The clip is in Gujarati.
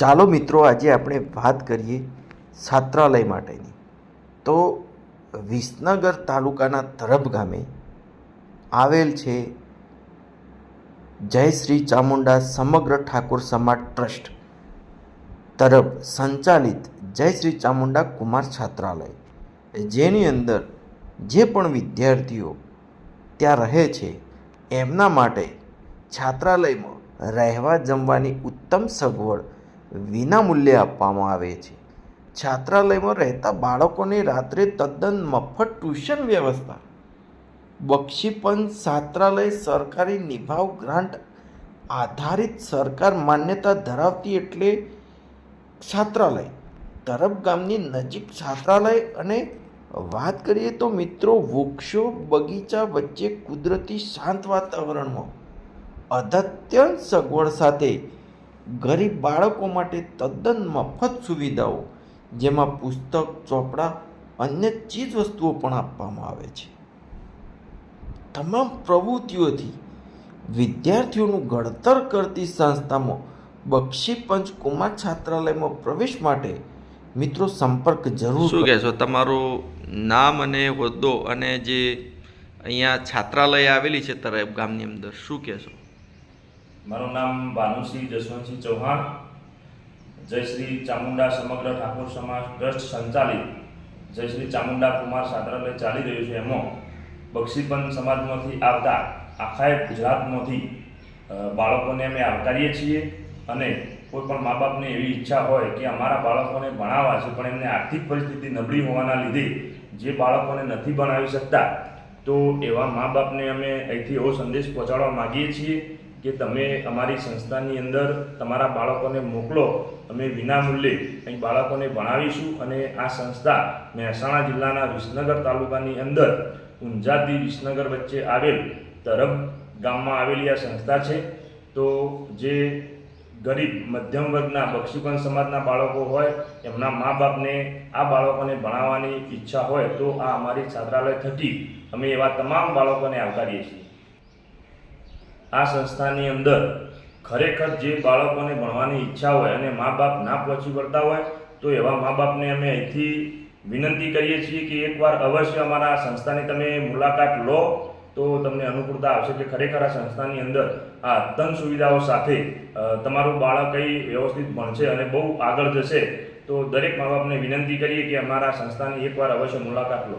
ચાલો મિત્રો, આજે આપણે વાત કરીએ છાત્રાલય માટેની. તો વિસનગર તાલુકાના તરફ ગામે આવેલ છે જય શ્રી ચામુંડા સમગ્ર ઠાકોર સમાજ ટ્રસ્ટ તરફ સંચાલિત જય શ્રી ચામુંડા કુમાર છાત્રાલય. જેની અંદર જે પણ વિદ્યાર્થીઓ ત્યાં રહે છે, એમના માટે છાત્રાલયમાં રહેવા જમવાની ઉત્તમ સગવડ વિનામૂલ્યે આપવામાં આવે છે. છાત્રાલયમાં રહેતા બાળકોને રાત્રે તદ્દન મફત ટ્યુશન વ્યવસ્થા. બક્ષીપંચ છાત્રાલય સરકારી નિભાવ ગ્રાન્ટ આધારિત સરકાર માન્યતા ધરાવતી એટલે છાત્રાલય. તરફ ગામની નજીક છાત્રાલય અને વાત કરીએ તો મિત્રો વૃક્ષો બગીચા વચ્ચે કુદરતી શાંત વાતાવરણમાં અદ્યતન સગવડ સાથે ગરીબ બાળકો માટે તદ્દન મફત સુવિધાઓ જેમાં પુસ્તક ચોપડા અન્ય ચીજ વસ્તુઓ પણ આપવામાં આવે છે. તમામ પ્રવૃત્તિઓથી વિદ્યાર્થીઓનું ઘડતર કરતી સંસ્થામાં બક્ષી પંચ કુમાર છાત્રાલયમાં પ્રવેશ માટે મિત્રો સંપર્ક જરૂર શું કહેશો? તમારું નામ અને હોદ્દો અને જે અહીંયા છાત્રાલય આવેલી છે તરફ ગામની અંદર શું કહેશો? મારું નામ ભાનુસિંહ જસવંતસિંહ ચૌહાણ. જય શ્રી ચામુંડા સમગ્ર ઠાકોર સમાજ ટ્રસ્ટ સંચાલિત. જય શ્રી ચામુંડા કુમાર છાત્રાલય ચાલી રહ્યું છે એમાં. બક્ષીપંચ સમાજમાંથી આવતા આખા ગુજરાતમાંથી બાળકોને અમે આવકારીએ છીએ અને કોઈ પણ મા બાપને એવી ઈચ્છા હોય કે અમારા બાળકોને ભણાવવા છે, પણ એમને આર્થિક પરિસ્થિતિ નબળી હોવાના લીધે જે બાળકોને નથી ભણાવી શકતા, તો એવા મા બાપને અમે અહીંથી એવો સંદેશ પહોંચાડવા માગીએ છીએ. કે તમે અમારી સંસ્થાની અંદર તમારા બાળકોને મોકલો, અમે વિનામૂલ્યે અહીં બાળકોને ભણાવીશું અને આ સંસ્થા મહેસાણા જિલ્લાના વિસનગર તાલુકાની અંદર ઊંઝાથી વિસનગર વચ્ચે આવેલ તરફ ગામમાં આવેલી આ સંસ્થા છે. તો જે ગરીબ, મધ્યમ વર્ગના બક્ષીપંચ સમાજના બાળકો હોય, એમના મા બાપને આ બાળકોને ભણાવવાની ઈચ્છા હોય, તો આ અમારી છાત્રાલય થકી અમે એવા તમામ બાળકોને આવકારીએ છીએ. આ સંસ્થાની અંદર ખરેખર જે બાળકોને ભણવાની ઈચ્છા હોય અને મા બાપ ના પહોંચી વળતા હોય, તો એવા મા બાપને અમે અહીંથી વિનંતી કરીએ છીએ કે એકવાર અવશ્ય અમારા સંસ્થાની તમે મુલાકાત લો, તો તમને અનુકૂળતા આવશે કે ખરેખર આ સંસ્થાની અંદર આ અદ્યતન સુવિધાઓ સાથે તમારું બાળક કઈ વ્યવસ્થિત ભણશે અને બહુ આગળ જશે, તો દરેક મા બાપને વિનંતી કરીએ કે અમારા સંસ્થાની એકવાર અવશ્ય મુલાકાત લો.